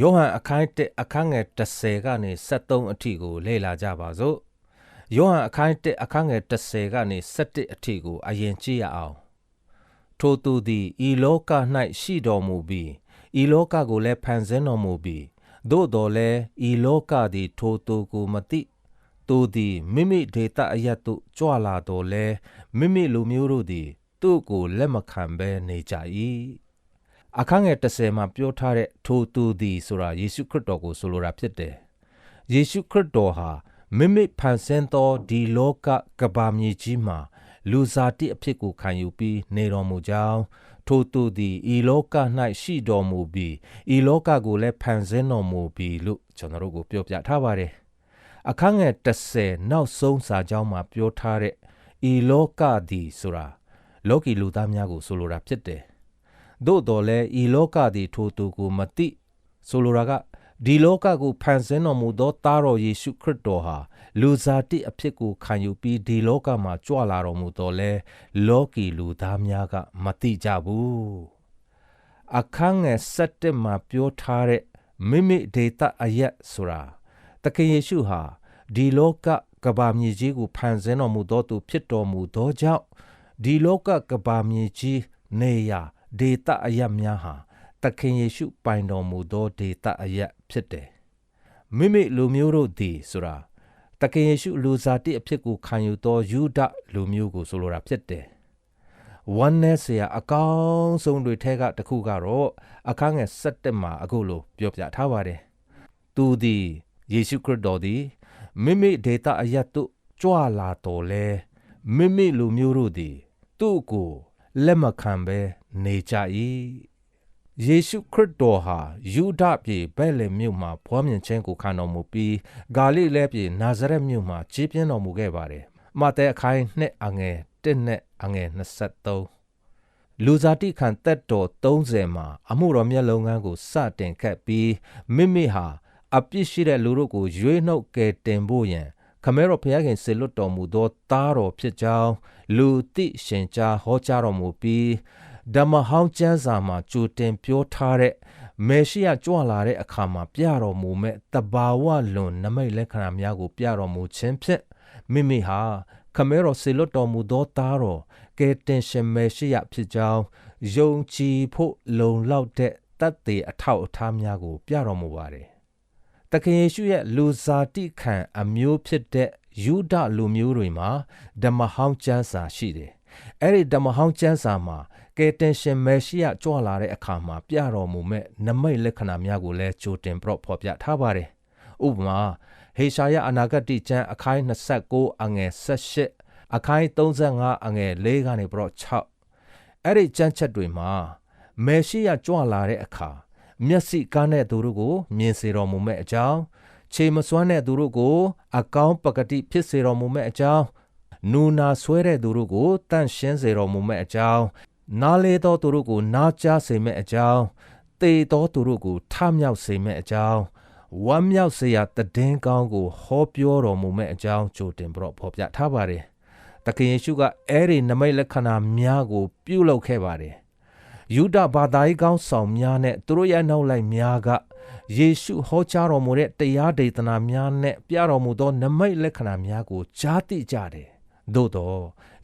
ယောဟန်အခန်း1အခန်းငယ်30ကနေ73အထိကိုလေ့လာကြပါစို့ယောဟန်အခန်း1အခန်းငယ်30ကနေ71အထိကိုအရင်ကြည့်ရအောင်ထိုသူသည်ဤလောက၌ရှိတော်မူပြီးဤလောကကိုလည်းဖန်ဆင်းတော်မူပြီးသို့တော်လည်းဤလောကသည်ထိုသူကိုမသိသူသည်မိမိဒေတာအရတ်သို့ကြွလာတော်လဲမိမိလူမျိုးတို့သည်သူ့ကိုလက်မခံဘဲနေကြ၏ အခန်းငယ်30မှာပြောထားတဲ့ထိုသူသည်ဆိုတာယေရှုခရစ်တော်ကိုဆိုလိုတာဖြစ်တယ်ယေရှုခရစ်တော်ဟာမိမိဖန်ဆင်းသောဒီလောကကဘာမြေကြီးမှာလူစားတိအဖြစ်ကိုခံယူပြီးနေတော်မူကြောင်းထိုသူသည်ဤလောက၌ရှိတော်မူပြီးဤလောကကိုလည်းဖန်ဆင်းတော်မူပြီးလို့ကျွန်တော်တို့ကိုပြောပြထားပါတယ်အခန်းငယ်30နောက်ဆုံးစာကြောင်းမှာပြောထားတဲ့ဤလောကသည်ဆိုတာလောကီလူသားများကိုဆိုလိုတာဖြစ်တယ် သို့တော်လည်းဤလောကသည်ထိုသူကိုမသိဆိုလိုတာကဒီလောကကိုဖန်ဆင်းတော်မူသောသားတော်ယေရှုခရစ်တော်ဟာလူစားတိအဖြစ်ကိုခံယူပြီးဒီလောကမှာကြွလာတော်မူတော်လဲလောကီလူသားများကမသိကြဘူးအခန်းငယ်7မှာပြောထားတဲ့မိမိဒေတာအယက်ဆိုတာတခင်ယေရှုဟာဒီလောကကဘာမြေကြီးကိုဖန်ဆင်းတော်မူသောသူဖြစ်တော်မူသောကြောင့်ဒီလောကကဘာမြေကြီးနေရာ ဒေတာအယက်များဟာသခင်ယေရှုပိုင်တော်မူသောဒေသအရဖြစ်တယ်။မိမိလူမျိုးတို့သည်ဆိုတာသခင်ယေရှုလူစားတိအဖြစ်ကိုခံယူသောယူဒလူမျိုးကိုဆိုလိုတာဖြစ်တယ်။ oneness ရာအကောင်းဆုံးတွေထဲကတစ်ခုကတော့အခန်းငယ်7မှာအခုလိုပြောပြထားပါတယ်။သူသည်ယေရှုခရစ်တော်သည်မိမိဒေတာအရတ်သို့ကြွလာတော်လဲမိမိလူမျိုးတို့သည်သူ့ကို လက်မခံဘဲနေကြ၏ယေရှုခရစ်တော်ဟာယူဒပြည်ဘဲလေမြို့မှာဘွားမြင်ခြင်းကိုခံတော်မူပြီးဂါလိလဲပြည်နာဇရက်မြို့မှာကြီးပြင်းတော်မူခဲ့ပါတယ်။မာသဲအခိုင်နှစ်အငယ်1နဲ့အငယ်23လူစားတိခံတက်တော်30မှာအမှုတော်မျက်လုံးကန်းကိုစတင်ခဲ့ပြီးမိမိဟာအပြစ်ရှိတဲ့လူတို့ကိုရွေးနှုတ်ကယ်တင်ဖို့ရန် ခမဲတော်ဘုရားခင်ဆေလွတ်တော်မူသောသားတော်ဖြစ်ကြောင်းလူသိရှင်ကြားဟောကြားတော်မူပြီးဓမ္မဟောင်းကျမ်းစာမှာကြိုတင်ပြောထားတဲ့မေရှိယကြွလာတဲ့အခါမှာပြတော်မူမဲ့တဘာဝလွန်နမိတ်လက္ခဏာများကို ပြတော်မူခြင်းဖြင့်မိမိဟာခမဲတော်ဆေလွတ်တော်မူသောသားတော်ကယ်တင်ရှင်မေရှိယဖြစ်ကြောင်းယုံကြည်ဖို့လုံလောက်တဲ့တတ်သေးအထောက်အထားများကို ပြတော်မူပါတယ်။ တခင်ယေရှုရဲ့လူစားတိခံအမျိုးဖြစ်တဲ့ယူဒလူမျိုးတွေမှာဓမ္မဟောင်းကျမ်းစာရှိတယ်။အဲ့ဒီဓမ္မဟောင်းကျမ်းစာမှာကယ်တင်ရှင်မေရှိယကြွလာတဲ့အခါမှာပြတော်မူမဲ့နမိတ်လက္ခဏာများကိုလည်းကြိုတင်ပြဖော်ပြထားပါတယ်။ဥပမာဟေရှာယအနာဂတိကျမ်းအခိုင်29အငယ်18အခိုင်35အငယ်4ကနေပြတော့6အဲ့ဒီကျမ်းချက်တွေမှာမေရှိယကြွလာတဲ့အခါ မျက်စိကားတဲ့သူတို့ကို မြင်စေတော်မူမဲ့အကြောင်းခြေမစွမ်းတဲ့သူတို့ကို အကောင်းပကတိဖြစ်စေတော်မူမဲ့အကြောင်းနူနာဆွဲတဲ့သူတို့ကိုတန့်ရှင်းစေတော်မူမဲ့အကြောင်းနားလေသောသူတို့ကို နားကြားစေမဲ့အကြောင်းတေသောသူတို့ကိုထမြောက်စေမဲ့အကြောင်းဝမ်းမြောက်စေရာတည်င်းကောင်းကိုဟောပြောတော်မူမဲ့အကြောင်းကြိုတင်ပြီးတော့ဖော်ပြထားပါတယ်။တခင်ယေရှုကအဲ့ဒီနမိတ်လက္ခဏာများကို ပြုလုပ်ခဲ့ပါတယ်။ ယူဒဘာသာရေးကောင်းဆောင်များနဲ့သူတို့ရဲ့နောက်လိုက်များကယေရှုဟောကြားတော်မူတဲ့တရားဒေသနာများနဲ့ပြတော်မူသောနမိတ်လက္ခဏာများကိုကြားသိကြတယ်။သို့တော့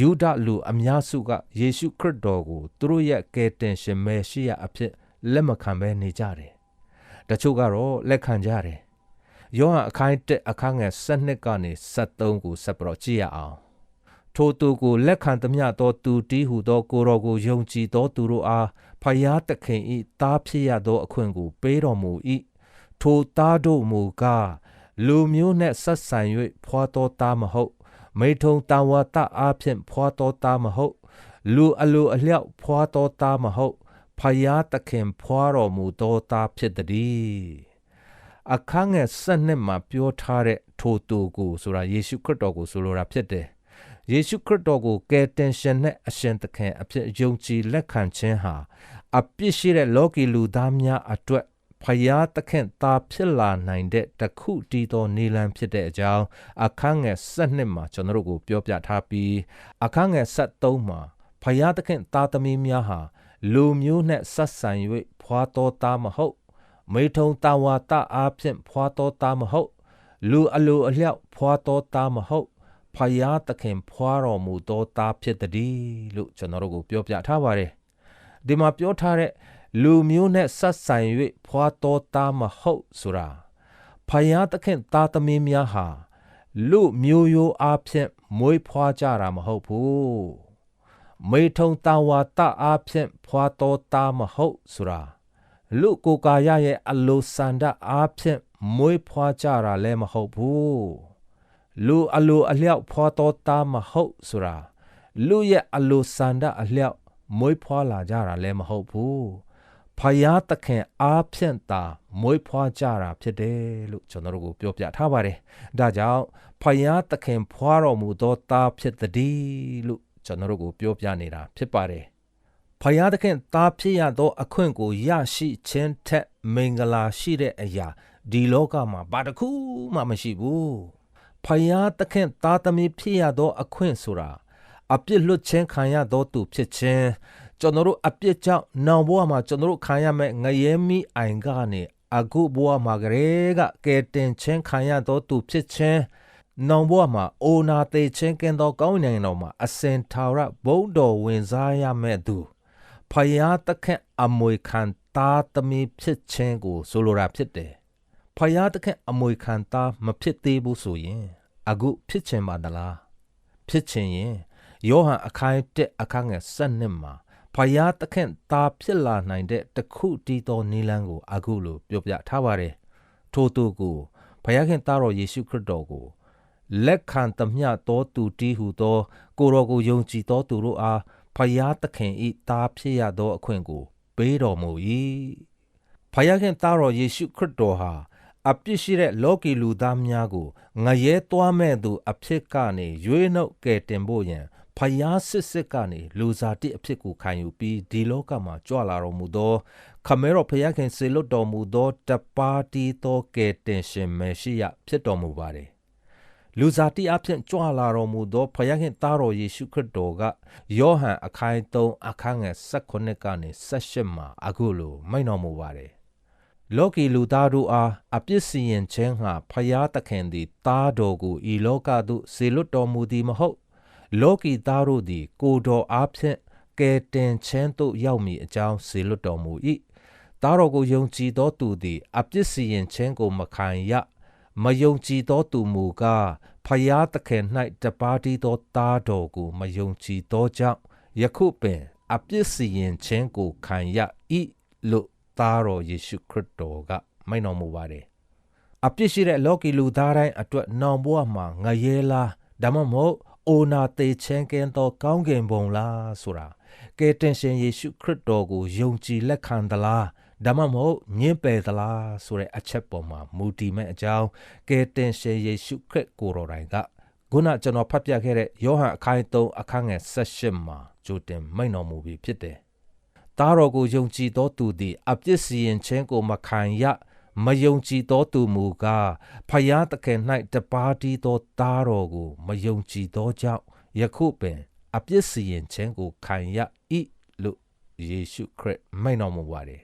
ယူဒလူအများစုကယေရှုခရစ်တော်ကိုသူတို့ရဲ့ကယ်တင်ရှင်မေရှိယအဖြစ်လက်မခံဘဲနေကြတယ်။တချို့ကတော့လက်ခံကြတယ်။ယောဟန်အခိုင်တက်အခန်းငယ်7ကနေ73ကိုဆက်ပြီးတော့ကြည့်ရအောင်။ ထိုသူကိုလက်ခံသမျှသောသူတီးဟုသောကိုတော်ကိုယုံကြည်သောသူတို့အားဖယားသခင်၏သားဖြစ်ရသောအခွင့်ကိုပေးတော်မူ၏။ထိုသားတို့မူကားလူမျိုးနှင့်ဆက်ဆံ၍ဖွာသောသားမဟုတ် မိထုံတန်ဝါတအားဖြင့်ဖွာတော်သားမဟုတ် လူအလိုအလျောက်ဖွာတော်သားမဟုတ်ဖယားသခင်ဖွာတော်မူသောသားဖြစ်သည်အခန်းငယ်၁၂မှာပြောထားတဲ့ထိုသူကိုဆိုတာယေရှုခရစ်တော်ကိုဆိုလိုတာဖြစ်တယ် ယေရှုခရစ်တော်ကိုကယ်တင်ရှင်နဲ့အရှင်သခင်အဖြစ်ယုံကြည်လက်ခံခြင်းဟာအပြစ်ရှိတဲ့လောကီလူသားများအတွက်ဖယားသခင်သားဖြစ်လာနိုင်တဲ့တခုတည်သောနေလံဖြစ်တဲ့အကြောင်းအခန်းငယ်7မှာကျွန်တော်တို့ကိုပြောပြထားပြီးအခန်းငယ်73မှာဖယားသခင်သားသမီးများဟာလူမျိုးနဲ့ဆက်ဆံ၍ဖွာတော်သားမဟုတ် မိထုံတာဝါတအားဖြင့်ဖွာတော်သားမဟုတ် လူအလိုအလျောက်ဖွာတော်သားမဟုတ် ဖယားသခင်ဖွာတော်မူသောသားဖြစ်သည်လို့ကျွန်တော်တို့ကိုပြောပြထားပါတယ်ဒီမှာပြောထားတဲ့လူမျိုးနဲ့ဆက်ဆိုင်၍ဖွာတော်သားမဟုတ်ဆိုတာဖယားသခင်သားသမီးများဟာလူမျိုးရိုးအားဖြင့်မွေးဖွားကြတာမဟုတ်ဘူးမေထုံတာဝါတအားဖြင့်ဖွာတော်သားမဟုတ်ဆိုတာလူကိုကာရရဲ့အလိုဆန္ဒအားဖြင့်မွေးဖွားကြတာလည်းမဟုတ်ဘူး လူအလိုအလျောက်ဖွာတော်သားမဟုတ်ဆိုတာလူရဲ့အလိုဆန္ဒအလျောက်မွေးဖွားလာကြတာလည်းမဟုတ်ဘူးဖယားသခင်အားဖြင့်သာမွေးဖွားကြတာဖြစ်တယ်လို့ကျွန်တော်တို့ကိုပြောပြထားပါတယ်။ဒါကြောင့်ဖယားသခင်ဖွားတော်မူသောသားဖြစ်သည်လို့ကျွန်တော်တို့ကိုပြောပြနေတာဖြစ်ပါတယ်။ဖယားသခင်သားဖြစ်ရသောအခွင့်ကိုရရှိခြင်းထက်မင်္ဂလာရှိတဲ့အရာဒီလောကမှာဘာတစ်ခုမှမရှိဘူး။ ဖယားသခင်သားသမီးဖြစ်ရသောအခွင့်ဆိုတာအပြစ်လွတ်ခြင်းခံရသောသူဖြစ်ခြင်းကျွန်တော်တို့အပြစ်ကြောင့်နောင်ဘဝမှာကျွန်တော်တို့ခံရမယ့်ငရဲမိအိုင်ကနေအခုဘဝမှာကလေးကကဲတင်ခြင်းခံရသောသူဖြစ်ခြင်းနောင်ဘဝမှာအိုနာသေးခြင်းကင်းသောကောင်းနိုင်တော်မှာအစင်ထာဝရဘုံတော်ဝင်စားရမယ့်သူဖယားတခက်အမွေခံသားသမီးဖြစ်ခြင်းကိုဆိုလိုတာဖြစ်တယ် ဖယားတခက်အမွေခံသားမဖြစ်သေးဘူးဆိုရင်အခုဖြစ်ခြင်းပါသလားဖြစ်ခြင်းရင်ယောဟန်အခန်း1အခန်းငယ်7မှာဖယားသခင်သားဖြစ်လာနိုင်တဲ့တခုတည်သောနိလန်းကိုအခုလိုပြောပြထားပါတယ်ထို့သူကိုဖယားခင်သားတော်ယေရှုခရစ်တော်ကိုလက်ခံသမျှသောသူတီးဟုသော ကိုတော်ကိုယုံကြည်သောသူတို့အားဖယားသခင်ဤသားဖြစ်ရသောအခွင့်ကိုပေးတော်မူ၏ဖယားခင်သားတော်ယေရှုခရစ်တော်ဟာ အပြစ်ရှိတဲ့လောကီလူသားများကိုငရဲသွားမဲ့သူ အဖြစ်ကနေရွေးနှုတ်ကယ်တင်ဖို့ရန်ဖယားစစ်စစ်ကနေလူစားတိအဖြစ်ကိုခံယူပြီးဒီလောကမှာကြွလာတော်မူသော ခမဲတော်ဖယားခင်စေလွတ်တော်မူသောတပါတီသောကယ်တင်ရှင်မေရှိယဖြစ်တော်မူပါတယ်လူစားတိအဖြစ်ကြွလာတော်မူသောဖယားခင်သားတော်ယေရှုခရစ်တော်ကယောဟန်အခိုင်3အခန်းငယ်16ကနေ18မှာအခုလိုမိန့်တော်မူပါတယ် လောကီလူသားတို့အားအပြစ်စီရင်ခြင်းဟာဖယားသခင်သည်သားတော်ကိုဤလောကသို့ဆေလွတ်တော်မူသည်မဟုတ်လောကီသားတို့သည် ကိုတော်အားဖြင့်ကယ်တင်ခြင်းသို့ရောက်မည်အကြောင်းဆေလွတ်တော်မူ၏သားတော်ကိုယုံကြည်သောသူသည်အပြစ်စီရင်ခြင်းကိုမခံရမယုံကြည်သောသူမူကားဖယားသခင်၌တပါးတည်းသောသားတော်ကိုမယုံကြည်သောကြောင့်ယခုပင်အပြစ်စီရင်ခြင်းကိုခံရ၏လို့ သားတော်ယေရှုခရစ်တော်ကမိန့်တော်မူပါတယ်အပြစ်ရှိတဲ့လောကီလူသားတိုင်းအတွက်နောင်ဘဝမှာငရဲလားဒါမှမဟုတ်အိုနာသေးချမ်းကင်းသောကောင်းကင်ဘုံလားဆိုတာကယ်တင်ရှင်ယေရှုခရစ်တော်ကိုယုံကြည်လက်ခံသလားဒါမှမဟုတ်ညှင်းပယ်သလားဆိုတဲ့အချက်ပေါ်မှာမူတည်မဲ့အကြောင်းကယ်တင်ရှင်ယေရှုခရစ်ကိုတော်တိုင်ကခုနကျွန်တော်ဖတ်ပြခဲ့တဲ့ယောဟန်အခန်း3အခန်းငယ်16မှာကြိုတင်မိန့်တော်မူပြီးဖြစ်တယ်။ သားတော်ကိုယုံကြည်သောသူသည်အပြစ်စီရင်ခြင်းကိုမခံရမယုံကြည်သောသူမူကားဖယားသခင်၌တပါးတည်းသောသားတော်ကို မယုံကြည်သောကြောင့်ယခုပင်အပြစ်စီရင်ခြင်းကိုခံရ၏လို့ယေရှုခရစ်မိန့်တော်မူပါတယ်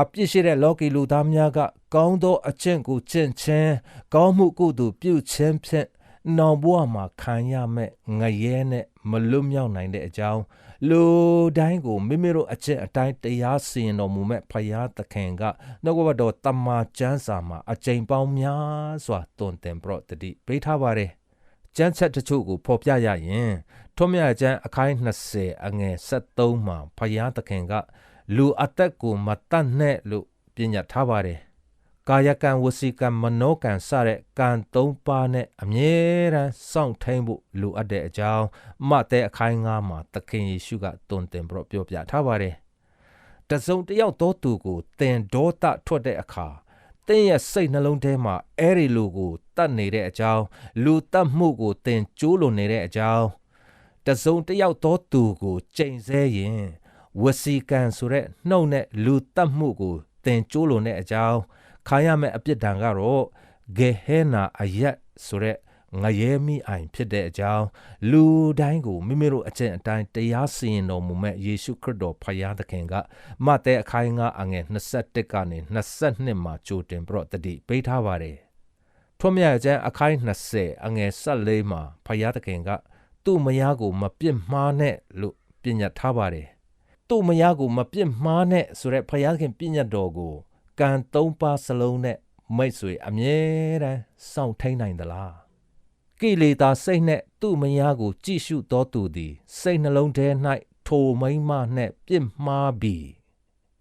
အပြစ်ရှိတဲ့လောကီလူသားများက ကောင်းသောအကျင့်ကိုကျင့်ခြင်းကောင်းမှုကုသိုလ်ပြုခြင်းဖြင့်နောင်ဘဝမှာခံရမဲ့ငရဲနဲ့မလွတ်မြောက်နိုင်တဲ့အကြောင်း လူတိုင်းကိုမိမိတို့အချက်အတိုင်းတရားစီရင်တော်မူမဲ့ဖရာသခင်ကနှုတ်ကပတော်တမန်ကျမ်းစာမှာအကျိန်ပေါင်းများစွာတွင်တင်ပြတတိပေးထားပါတယ်ကျမ်းချက်တချို့ကိုဖော်ပြရရင်ထွတ်မြတ်ကျမ်းအခိုင်20အငယ်73မှာဖရာသခင်က လူအသက်ကိုမတတ်နဲ့လို့ပြညတ်ထားပါတယ် ကာယကံဝစီကံမနောကံစတဲ့ကံ၃ပါးနဲ့အမြဲတမ်းစောင့်ထိန်ဖို့လိုအပ်တဲ့အကြောင်းမတဲ့အခိုင်ငါမှာသခင်ယေရှုကတွင်တင်ပြပြောပြထားပါတယ်။တစုံတယောက်သောသူကိုတင်ဒေါသထွက်တဲ့အခါတင်းရဲ့စိတ်နှလုံးထဲမှာအဲ့ဒီလူကိုတတ်နေတဲ့အကြောင်းလူတတ်မှုကိုတင်ကျိုးလွန်နေတဲ့အကြောင်းတစုံတယောက်သောသူကိုချိန်ဆရင်ဝစီကံဆိုတဲ့နှုတ်နဲ့လူတတ်မှုကိုတင်ကျိုးလွန်တဲ့အကြောင်း ခံရမယ့်အပြစ်ဒဏ်ကတော့ဂေဟေနာအယက်ဆိုတဲ့ငရဲမိအိုင်ဖြစ်တဲ့အကြောင်းလူတိုင်းကိုမိမိတို့အကျင့်အတိုင်းတရားစီရင်တော်မူမဲ့ယေရှုခရစ်တော်ဖခင်သခင်ကမဿဲအခိုင်ငါအငယ်21ကနေ22မှာကြိုတင်ပြီးတော့တတိပေးထားပါတယ်ထွမြတ်ကျမ်းအခိုင်20အငယ်14မှာဖခင်သခင်ကသူ့မယားကိုမပြစ်မှားနဲ့လို့ပြညတ်ထားပါတယ်သူ့မယားကိုမပြစ်မှားနဲ့ဆိုတဲ့ဖခင်ခင်ပြညတ်တော်ကို ကံသုံးပါးစလုံးနဲ့မိတ်ဆွေအမြဲတမ်းစောင့်ထိန်နိုင်သလားကိလေသာစိတ်နဲ့သူ့မယားကို ကြည့်ရှုတော်သူသည် စိတ်နှလုံးထဲ၌ထိုမိမနှင့်ပြစ်မှားပြီး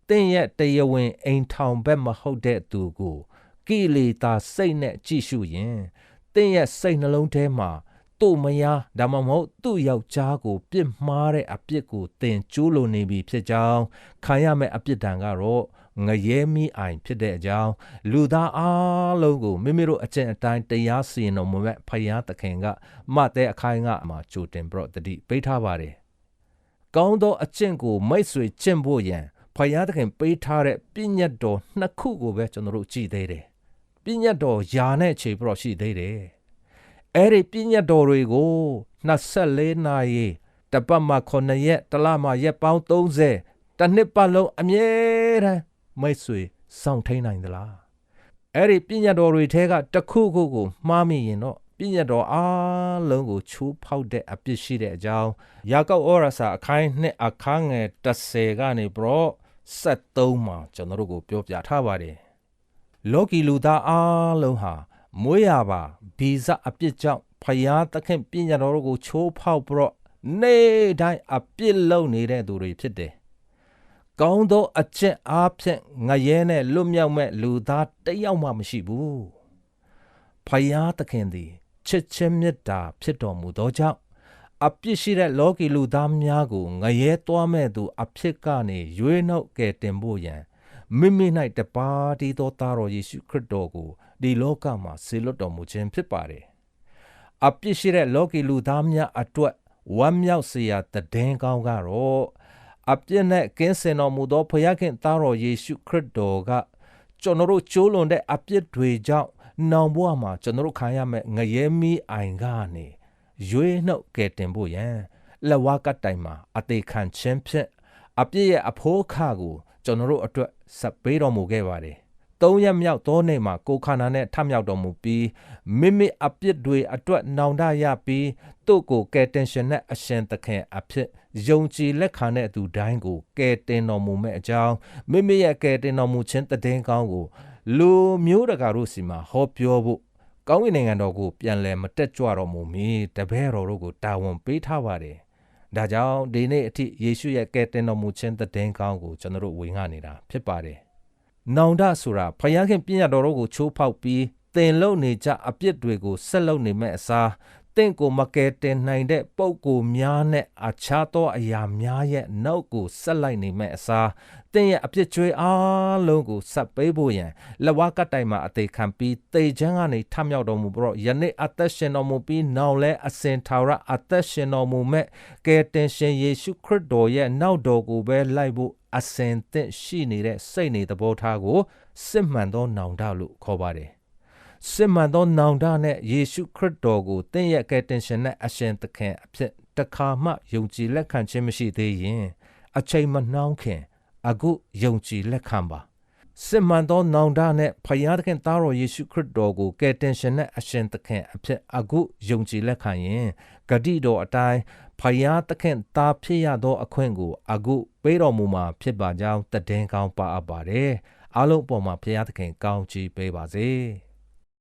တင့်ရဲ့တရားဝင်အိမ်ထောင်ဘက်မဟုတ်တဲ့သူကိုကိလေသာစိတ်နဲ့ကြည့်ရှုရင်တင့်ရဲ့စိတ်နှလုံးထဲမှာသူ့မယားဒါမှမဟုတ်သူ့ယောက်ျားကိုပြစ်မှားတဲ့အပြစ်ကိုတင်ကျိုးလိုနေပြီဖြစ်ကြောင်းခံရမယ့်အပြစ်ဒဏ်ကတော့ ငရဲမိအိုင်ဖြစ်တဲ့အကြောင်းလူသားအားလုံးကိုမိမိတို့အကျင့်အတိုင်းတရားစီရင်တော်မူမဲ့ဖယားသခင်ကမတဲ့အခိုင်ကမှာကြိုတင်ပြီးတော့တတိပေးထားပါတယ်။ကောင်းသောအကျင့်ကိုမိတ်ဆွေကျင့်ဖို့ရန်ဖယားသခင်ပေးထားတဲ့ပြည့်ညတ်တော်နှစ်ခုကိုပဲကျွန်တော်တို့ကြည်သေးတယ်။ပြည့်ညတ်တော်ယာနဲ့ခြေပြီးတော့ရှိသေးတယ်။အဲ့ဒီပြည့်ညတ်တော်တွေကို24နာရီတပတ်မှ9ရက်တလမှရက်ပေါင်း30တနှစ်ပတ်လုံးအမြဲတမ်း မိတ်ဆွေစောင့်ထိန်နိုင်သလားအဲ့ဒီပြည့်ညတ်တော်တွေထဲကတစ်ခုခုကိုမှားမိရင်တော့ပြည့်ညတ်တော်အားလုံးကိုချိုးဖောက်တဲ့အပြစ်ရှိတဲ့အကြောင်းယာကုပ်ဩရစာအခိုင်းနှစ်အခန်းငယ်30ကနေပြီးတော့73မှာကျွန်တော်တို့ကိုပြောပြထားပါတယ်လောကီလူသားအားလုံးဟာမွေးရပါဗီဇအပြစ်ကြောင့်ဖယားသခင်ပြညာတော်တို့ကိုချိုးဖောက်ပြီးတော့နေ့တိုင်းအပြစ်လုပ်နေတဲ့သူတွေဖြစ်တယ်။ ကောင်းသောအချက်အားဖြင့်ငရဲနဲ့လွတ်မြောက်မဲ့လူသားတယောက်မှမရှိဘူး။ဖယားသခင်သည်ချစ်ချင်းမေတ္တာဖြစ်တော်မူသောကြောင့်အပြစ်ရှိတဲ့လောကီလူသားများကိုငရဲသွားမဲ့သူ အဖြစ်ကနေရွေးနှုတ်ကယ်တင်ဖို့ရန်မိမိ၌တပါးတည်းသောသားတော်ယေရှုခရစ်တော်ကိုဒီလောကမှာဆေလွတ်တော်မူခြင်းဖြစ်ပါတယ်။အပြစ်ရှိတဲ့လောကီလူသားများအတွက်ဝမ်းမြောက်စရာတည်င်းကောင်းကတော့ အပြစ်နဲ့ကင်းစင်တော်မူသောဖခင်သားတော်ယေရှုခရစ်တော်ကကျွန်တော်တို့ကျိုးလွန်တဲ့အပြစ်တွေကြောင့်နောင်ဘဝမှာကျွန်တော်တို့ခံရမယ့်ငရဲမီးအိုင်ကနေရွေးနှုတ်ကယ်တင်ဖို့ရန်လက်ဝါးကတိုင်မှာအသေးခံခြင်းဖြင့်အပြစ်ရဲ့အဖိုးအခကိုကျွန်တော်တို့အတွက်ဆက်ပေးတော်မူခဲ့ပါတယ်သုံးရက်မြောက်သောနေ့မှာကိုခန္ဓာနဲ့ထမြောက်တော်မူပြီးမိမိအပြစ်တွေအတွက်နောင်တရပြီး သူ့ကိုကယ်တင်ရှင်နဲ့အရှင်သခင်အဖြစ်ယုံကြည်လက်ခံတဲ့သူတိုင်းကိုကယ်တင်တော်မူမဲ့အကြောင်းမိမိရဲ့ကယ်တင်တော်မူခြင်းတည်င်းကောင်းကိုလူမျိုးတကာတို့စီမှာဟောပြောဖို့ကောင်းကင်နိုင်ငံတော်ကိုပြန်လည်မတက်ကြွတော်မူမီတပည့်တော်တို့ကိုတာဝန်ပေးထားပါတယ်။ဒါကြောင့်ဒီနေ့အထိယေရှုရဲ့ကယ်တင်တော်မူခြင်းတည်င်းကောင်းကိုကျွန်တော်တို့ဝေငှနေတာဖြစ်ပါတယ်။နောင်တဆိုတာဖယားခင်ပြည့်ရတော်တို့ကိုချိုးဖောက်ပြီးတင်လုံနေကြအပြစ်တွေကိုဆက်လုပ်နေမဲ့အစား တင့်ကိုမကယ်တင်နိုင်တဲ့ပုံကိုများနဲ့အခြားသောအရာများရဲ့နောက်ကိုဆက်လိုက်နေမဲ့အစားတင့်ရဲ့အပြစ်ကြွေးအားလုံးကိုဆက်ပေးဖို့ရန်လက်ဝါးကတိုင်မှာအသေးခံပြီးတေချမ်းကနေထမြောက်တော်မူပြီးတော့ယနေ့အသက်ရှင်တော်မူပြီးနောက်လဲအစဉ်ထာဝရအသက်ရှင်တော်မူမဲ့ကယ်တင်ရှင်ယေရှုခရစ်တော်ရဲ့နောက်တော်ကိုပဲလိုက်ဖို့အစဉ်သင့်ရှိနေတဲ့စိတ်နေသဘောထားကိုစစ်မှန်သောနောင်တလို့ခေါ်ပါတယ် စစ်မှန်သောနောင်တနဲ့ယေရှုခရစ်တော်ကိုတင့်ရဲ့ကယ်တင်ရှင်နဲ့အရှင်သခင်အဖြစ်တခါမှယုံကြည်လက်ခံခြင်းမရှိသေးရင်အချိန်မနှောင်းခင် အခုယုံကြည်လက်ခံပါစစ်မှန်သောနောင်တနဲ့ဖယားသခင်သားတော်ယေရှုခရစ်တော်ကိုကယ်တင်ရှင်နဲ့အရှင်သခင်အဖြစ်အခုယုံကြည်လက်ခံရင်ဂတိတော်အတိုင်းဖယားသခင်သားဖြစ်ရသောအခွင့်ကိုအခုပေးတော်မူမှာဖြစ်ပါကြောင်းတည်င်းကောင်းပါအပ်ပါတယ်အားလုံးအပေါ်မှာဖယားသခင်ကောင်းချီးပေးပါစေ။